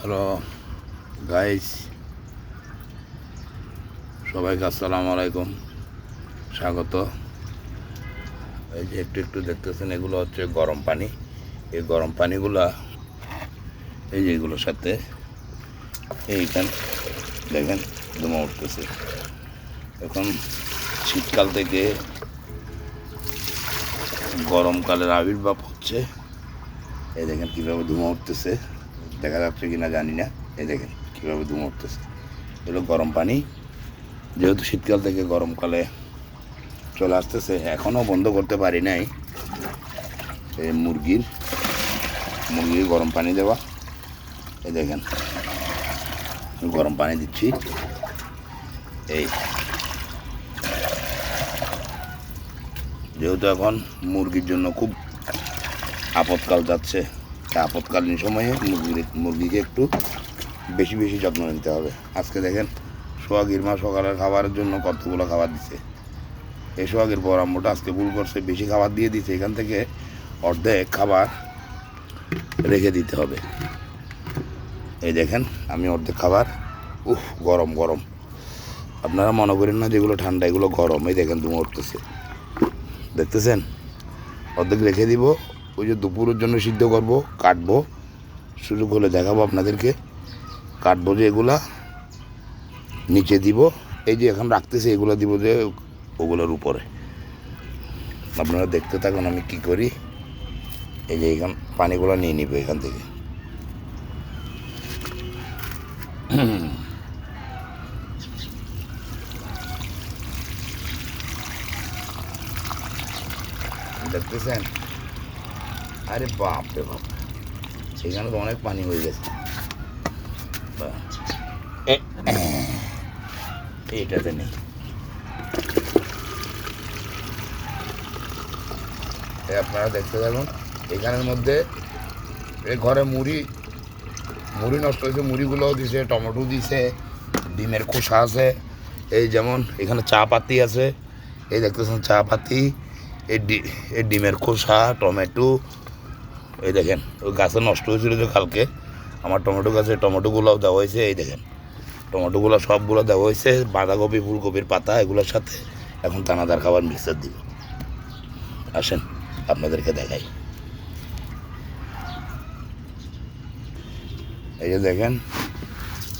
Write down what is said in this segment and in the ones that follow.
Hello guys সবাইকে আসসালামু আলাইকুম। স্বাগত। এই যে একটু একটু দেখতেছেন, এগুলো হচ্ছে গরম পানি। এই গরম পানিগুলা, এই যে এগুলোর সাথে, এইখানে দেখেন ধুমা উঠতেছে। এখন শীতকাল থেকে গরমকালের আবির্ভাব হচ্ছে। এই দেখেন কীভাবে ধুমা উঠতেছে। দেখা যাচ্ছে কি না জানি না। এই দেখেন কীভাবে ধুমা উঠতেছে। এগুলো গরম পানি। যেহেতু শীতকাল থেকে গরমকালে চলে আসতেছে এখনও বন্ধ করতে পারি নাই। এই মুরগির মুরগির গরম পানি দেওয়া। এই দেখেন, গরম পানি দিচ্ছি। এই। যেহেতু এখন মুরগির জন্য খুব আপদকাল যাচ্ছে তা আপদকালীন সময়ে মুরগির মুরগিকে একটু বেশি বেশি যত্ন নিতে হবে। আজকে দেখেন সোহাগির মা সকালের খাবারের জন্য কতগুলো খাবার দিছে। এই সোহাগের পর আম্মুটা আজকে ভুল করছে, বেশি খাবার দিয়ে দিছে, এখান থেকে অর্ধেক খাবার রেখে দিতে হবে। এই দেখেন, আমি অর্ধেক খাবার, উফ, গরম গরম। আপনারা মনে করেন না যেগুলো ঠান্ডা, এগুলো গরম। এই দেখেন তুমি উঠতেছে। দেখতেছেন? অর্ধেক রেখে দিব ওই যে দুপুরের জন্য সিদ্ধ করব, কাটবো। সুযোগ হলে দেখাবো আপনাদেরকে। কাটবো যে এগুলা, নিচে দিব। এই যে এখন রাখতেছে, এগুলো দিব যে ওগুলোর উপরে। আপনারা দেখতে থাকুন আমি কি করি। এই যে এখান, পানিগুলো নিয়ে নিবে এখান থেকে। দেখতেছেন? আরে বাপ রে বাপ। সেখানে তো অনেক পানি হয়ে গেছে। এইটাতে নেই। আপনারা দেখতে থাকুন এখানের মধ্যে এই ঘরে মুড়ি মুড়ি নষ্ট হয়েছে মুড়িগুলোও দিছে টমেটো দিছে ডিমের খোসা আছে এই যেমন এখানে চা পাতি আছে এই দেখতেছেন চা পাতি এই ডিমের খোসা টমেটো এই দেখেন, ওই গাছে নষ্ট হয়েছিল যে কালকে, আমার টমেটো গাছে টমেটোগুলোও দেওয়া হয়েছে, এই দেখেন। টমেটোগুলো সবগুলো দেওয়া হয়েছে, বাঁধাকপি, ফুলকপির পাতা, এগুলোর সাথে এখন দানাদার খাবার মিক্সার দিব। আসেন, আপনাদেরকে দেখাই। এই যে দেখেন,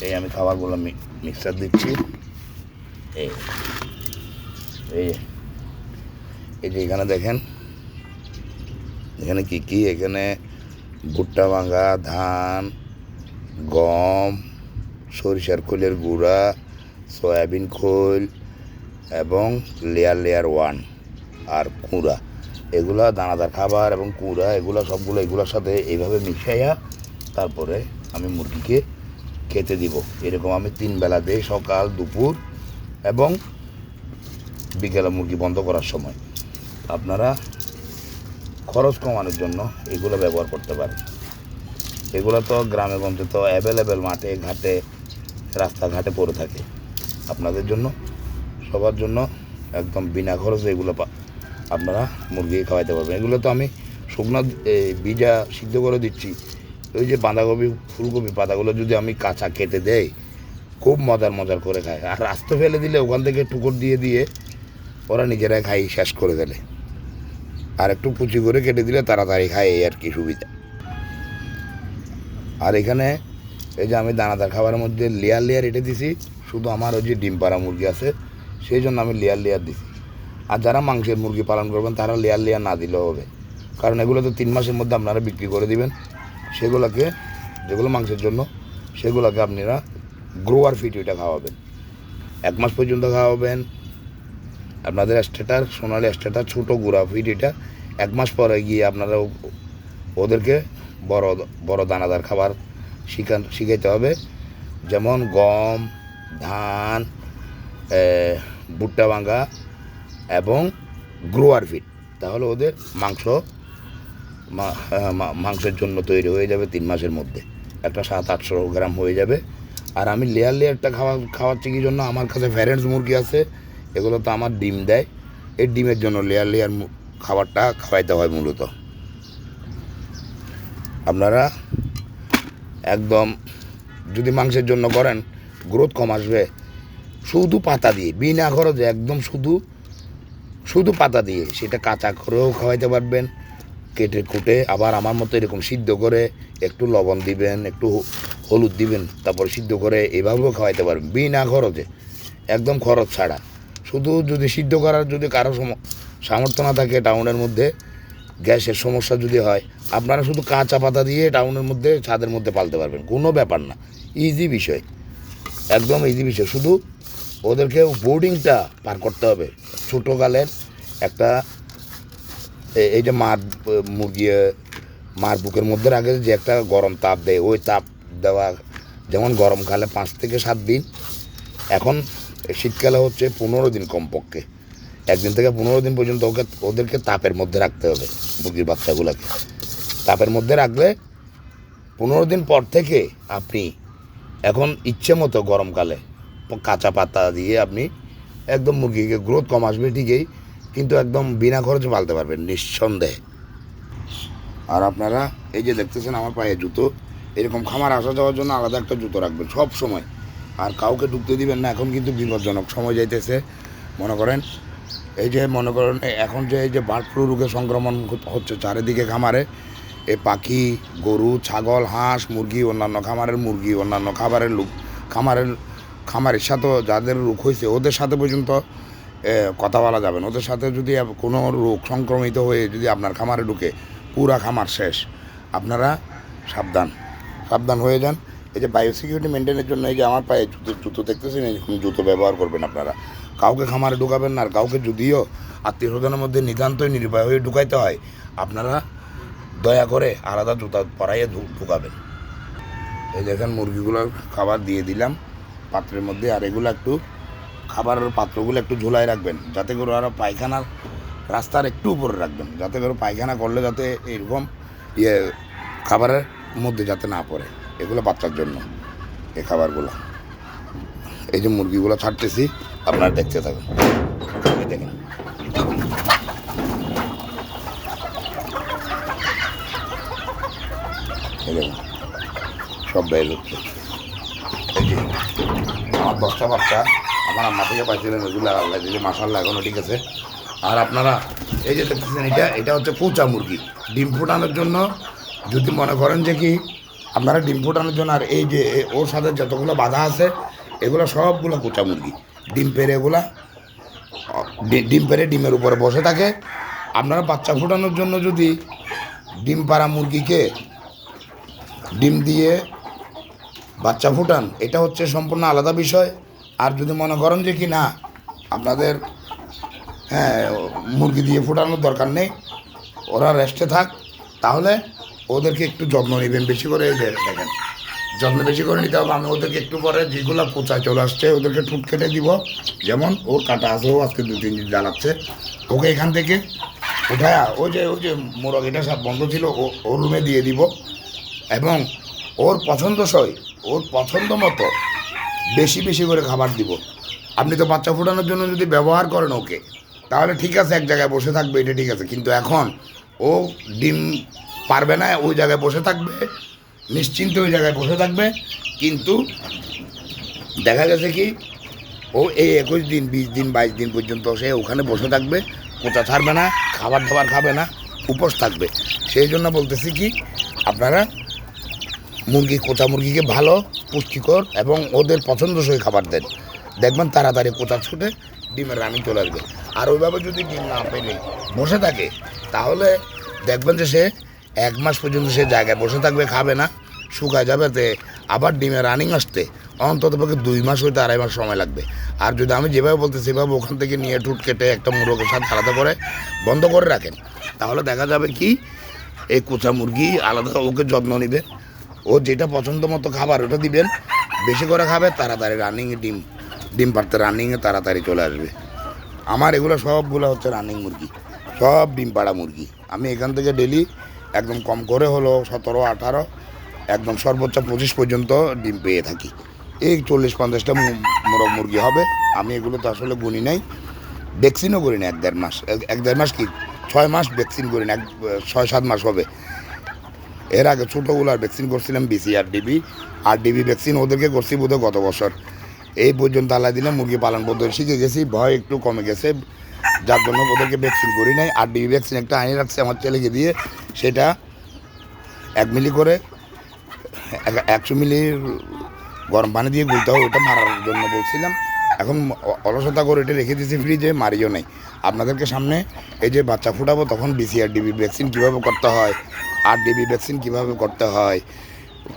এই আমি খাবারগুলো মিক্সার দিচ্ছি। এই এই যে এখানে দেখেন এখানে কি কি? এখানে ভুট্টা ভাঙা, ধান, গম, সরিষার খোলের গুঁড়া, সয়াবিন খোল এবং লেয়ার লেয়ার ওয়ান আর কুঁড়া। এগুলা দানাদার খাবার এবং কুঁড়া, এগুলো সবগুলো এগুলোর সাথে এইভাবে মিশাইয়া তারপরে আমি মুরগিকে খেতে দিব। এরকম আমি তিন বেলা দিই সকাল, দুপুর এবং বিকেলে মুরগি বন্ধ করার সময়। আপনারা খরচ কমানোর জন্য এগুলো ব্যবহার করতে পারেন এগুলো তো গ্রামে গঞ্জে তো অ্যাভেলেবেল মাঠে, ঘাটে, রাস্তাঘাটে পড়ে থাকে। আপনাদের জন্য, সবার জন্য একদম বিনা খরচে এগুলো আপনারা মুরগি খাওয়াইতে পারবেন। এগুলো তো আমি শুকনো বীজা সিদ্ধ করে দিচ্ছি। ওই যে বাঁধাকপি, ফুলকপি পাতাগুলো যদি আমি কাঁচা কেটে দেই, খুব মজার মজার করে খায়। আর রাস্তা ফেলে দিলে ওখান থেকে টুকর দিয়ে দিয়ে ওরা নিজেরাই খাই, শেষ করে দিলে আর একটু কুচি করে কেটে দিলে তাড়াতাড়ি খায়, এই আর কি সুবিধা। আর এখানে এই যে আমি দানাদার খাবারের মধ্যে লেয়ার লেয়ার এটে দিছি, শুধু আমার ওই যে ডিম পাড়া মুরগি আছে, সেই জন্য আমি লেয়ার লেয়ার দিছি। আর যারা মাংসের মুরগি পালন করবেন, তারা লেয়ার লেয়ার না দিলেও হবে। কারণ এগুলো তো তিন মাসের মধ্যে আপনারা বিক্রি করে দিবেন। সেগুলোকে, যেগুলো মাংসের জন্য, সেগুলোকে আপনারা গ্রোয়ার ফিট ওইটা খাওয়াবেন। এক মাস পর্যন্ত খাওয়াবেন আপনাদের স্টেটার সোনালি স্টেটার ছোটো গুঁড়া ফিট এটা এক মাস পরে গিয়ে আপনারা ওদেরকে বড় বড় দানাদার খাবার শিখান, শিখাইতে হবে। যেমন গম, ধান ভুট্টা ভাঙা এবং গ্রোয়ার ফিট তাহলে ওদের মাংস মা- মাংসের জন্য তৈরি হয়ে যাবে তিন মাসের মধ্যে। একটা সাত আটশো গ্রাম হয়ে যাবে। আর আমি লেয়ার লেয়ারটা খাওয়া, খাওয়াচ্ছি কি জন্য? আমার কাছে ফ্যারেন্টস মুরগি আছে। এগুলো তো আমার ডিম দেয়। এই ডিমের জন্য লেয়ার লেয়ার খাবারটা খাওয়াইতে হয় মূলত। আপনারা একদম যদি মাংসের জন্য করেন গ্রোথ কম আসবে। শুধু পাতা দিয়ে, বিনা খরচে একদম শুধু শুধু পাতা দিয়ে সেটা কাঁচা করেও খাওয়াইতে পারবেন। কেটে কুটে আবার আমার মতো এরকম সিদ্ধ করে একটু লবণ দিবেন, একটু হলুদ দিবেন, তারপর সিদ্ধ করে এভাবেও খাওয়াইতে পারবেন, বিনা খরচে। একদম খরচ ছাড়া। শুধু যদি সিদ্ধ করার যদি কারও সামর্থ্য না থাকে টাউনের মধ্যে, গ্যাসের সমস্যা যদি হয়, আপনারা শুধু কাঁচা পাতা দিয়ে টাউনের মধ্যে, ছাদের মধ্যে পালতে পারবেন। কোনো ব্যাপার না। ইজি বিষয়। একদম ইজি বিষয়। শুধু ওদেরকে বোর্ডিংটা পার করতে হবে। ছোটোকালের একটা এই যে মার মুরগি মার বুকের মধ্যে রাখে যে একটা গরম তাপ দেয়। ওই তাপ দেওয়া, যেমন গরমকালে পাঁচ থেকে সাত দিন, এখন শীতকালে হচ্ছে পনেরো দিন কমপক্ষে। একদিন থেকে পনেরো দিন পর্যন্ত ওকে, ওদেরকে তাপের মধ্যে রাখতে হবে মুরগির বাচ্চাগুলোকে। তাপের মধ্যে রাখলে পনেরো দিন পর থেকে আপনি এখন ইচ্ছে মতো গরমকালে কাঁচা পাতা দিয়ে আপনি একদম মুরগিকে গ্রোথ কম আসবে ঠিকই, কিন্তু একদম বিনা খরচে পালতে পারবেন নিঃসন্দেহে। আর আপনারা এই যে দেখতেছেন আমার পায়ে জুতো, এরকম খামার আসা যাওয়ার জন্য আলাদা একটা জুতো রাখবেন সব সময়। আর কাউকে ঢুকতে দিবেন না, এখন কিন্তু বিপজ্জনক। সময় যাইতেছে, মনে করেন। এই যে মনে করেন, এখন যে এই যে বার্ড ফ্লু রোগে সংক্রমণ হচ্ছে চারিদিকে খামারে, এ পাখি, গরু, ছাগল, হাঁস, মুরগি, অন্যান্য খামারের মুরগি, অন্যান্য খাবারের লোক, খামারের খামারের সাথে যাদের রোগ হয়েছে, ওদের সাথে পর্যন্ত কথা বলা যাবেন ওদের সাথে যদি কোনো রোগ সংক্রমিত হয়ে যদি আপনার খামারে ঢুকে, পুরা খামার শেষ। আপনারা সাবধান সাবধান হয়ে যান। এই যে বায়ো সিকিউরিটি মেনটেনের জন্য এই যে আমার পায়ে জুতো জুতো দেখতেছেন? এরকম জুতো ব্যবহার করবেন আপনারা। কাউকে খামারে ঢুকাবেন না, আর কাউকে যদিও আত্মীয় স্বজনের মধ্যে নিতান্তই নির্ভয় হয়ে ঢুকাইতে হয়, আপনারা দয়া করে আলাদা জুতা পরাইয়ে ঢুকাবেন। এই দেখেন মুরগিগুলোর খাবার দিয়ে দিলাম পাত্রের মধ্যে, আর এগুলো একটু খাবারের পাত্রগুলো একটু ঝুলাই রাখবেন, যাতে করে ওরা পায়খানার রাস্তার একটু উপরে রাখবেন, যাতে করে পায়খানা করলে যাতে এরকম ইয়ে খাবারের মধ্যে যাতে না পড়ে। এগুলো বাচ্চার জন্য, এই খাবারগুলো। এই যে মুরগিগুলো ছাড়তেছি, আপনারা দেখতে থাকুন। দেখেন। সব বের হচ্ছে। এই যে, আমার দশটা বাচ্চা, আমার আম্মা থেকে পাইছিলেন ওগুলো আল্লাহ দিলে মাসাল্লাহ এখনও ঠিক আছে। আর আপনারা, এই যে দেখতেছেন এটা এটা হচ্ছে পোচা মুরগি। ডিম ফোটানোর জন্য যদি মনে করেন যে কি আপনারা ডিম ফোটানোর জন্য আর এই যে ওর সাথে যতগুলো বাধা আছে, এগুলো সবগুলো পোচা মুরগি। ডিম পেরে এগুলা ডিম পেরে ডিমের উপরে বসে থাকে। আপনারা বাচ্চা ফোটানোর জন্য যদি ডিম পাড়া মুরগিকে ডিম দিয়ে বাচ্চা ফুটান, এটা হচ্ছে সম্পূর্ণ আলাদা বিষয়। আর যদি মনে করেন যে কি না, আপনাদের হ্যাঁ মুরগি দিয়ে ফোটানোর দরকার নেই, ওরা রেস্টে থাক, তাহলে ওদেরকে একটু যত্ন নেবেন, বেশি করে দেখেন। যত্ন বেশি করে নিতে হবে, আমি ওদেরকে একটু পরে যেগুলো পোচায় চলে আসছে, ওদেরকে ঠুট কেটে দিব। যেমন ওর কাটা আছে, ও আজকে দু, তিন দিন জ্বালাচ্ছে। ওকে এখান থেকে উঠায়, ওই যে ওই যে মোরগ, এটা সব বন্ধ ছিল, ও, ওর রুমে দিয়ে দিব। এবং ওর পছন্দসই, ওর পছন্দ মতো বেশি বেশি করে খাবার দিব। আপনি তো বাচ্চা ফোটানোর জন্য যদি ব্যবহার করেন ওকে, তাহলে ঠিক আছে, এক জায়গায় বসে থাকবে, এটা ঠিক আছে। কিন্তু এখন ও ডিম পারবে না, ওই জায়গায় বসে থাকবে, নিশ্চিন্ত ওই জায়গায় বসে থাকবে। কিন্তু দেখা গেছে কি, ও এই একুশ দিন, বিশ দিন, বাইশ দিন পর্যন্ত সে ওখানে বসে থাকবে কোথা ছাড়বে না, খাবার দাবার খাবে না, উপোস থাকবে। সেই জন্য বলতেছি কি, আপনারা মুরগি কোথা মুরগিকে ভালো, পুষ্টিকর এবং ওদের পছন্দসই খাবার দেন। দেখবেন তাড়াতাড়ি কোথা ছুটে ডিমের রানি চলে আসবে। আর ওইভাবে যদি ডিম না পেলে বসে থাকে, তাহলে দেখবেন যে সে এক মাস পর্যন্ত সে জায়গায় বসে থাকবে, খাবে না, শুকায় যাবে, তে আবার ডিমে রানিং আসতে। অন্তত পক্ষে দুই মাস হইতে আড়াই মাস সময় লাগবে। আর যদি আমি যেভাবে বলতে সেভাবে ওখান থেকে নিয়ে টুট কেটে একটা মুরগের সাথে আলাদা করে, বন্ধ করে রাখেন। তাহলে দেখা যাবে কি, এই কোচা মুরগি আলাদা ওকে যত্ন নেবে। ও যেটা পছন্দ মতো খাবার ওটা দিবেন, বেশি করে খাবে, তাড়াতাড়ি রানিংয়ে ডিম ডিম পারতে রানিংয়ে তাড়াতাড়ি চলে আসবে। আমার এগুলো সবগুলো হচ্ছে রানিং মুরগি, সব ডিম পাড়া মুরগি। আমি এখান থেকে ডেলি একদম কম করে হলো সতেরো, আঠারো, একদম সর্বোচ্চ পঁচিশ পর্যন্ত ডিম পেয়ে থাকি। এই চল্লিশ, পঞ্চাশটা মোরগ মুরগি হবে। আমি এগুলো তো আসলে গুনি নাই। ভ্যাকসিনও করি না এক দেড় মাস। এক- দেড় মাস কি? ছয় মাস ভ্যাকসিন করি না। এক, ছয়, সাত মাস হবে। এর আগে ছোটোগুলার ভ্যাকসিন করছিলাম BC R DV R DV vaccine ওদেরকে করছি বোধহয় গত বছর। এই পর্যন্ত আল্লাহ দিলে মুরগি পালন পদ্ধতি শিখে গেছি। ভয় একটু কমে গেছে। যার জন্য ওদেরকে ভ্যাকসিন করি নাই। আর ডিবি ভ্যাকসিন একটা আইনে রাখছে আমার ছেলেকে দিয়ে, সেটা এক মিলি করে এক- একশো মিলি গরম পানি দিয়ে গুলতে হবে, ওটা মারার জন্য বলছিলাম। এখন অলসতা করে এটা রেখে দিয়েছি ফ্রিজে মারিও নেই। আপনাদেরকে সামনে এই যে বাচ্চা ফুটাবো, তখন বিসিআর ডিবি ভ্যাকসিন কীভাবে করতে হয়, আর ডিবি ভ্যাকসিন কীভাবে করতে হয়,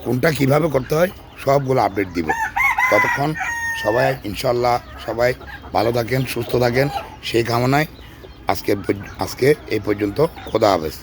কোনটা কীভাবে করতে হয়, সবগুলো আপডেট দিব। ততক্ষণ সবাই ইনশাল্লাহ সবাই ভালো থাকেন, সুস্থ থাকেন, সেই কামনায় আজকে আজকে এই পর্যন্ত। খোদা হাফেজ।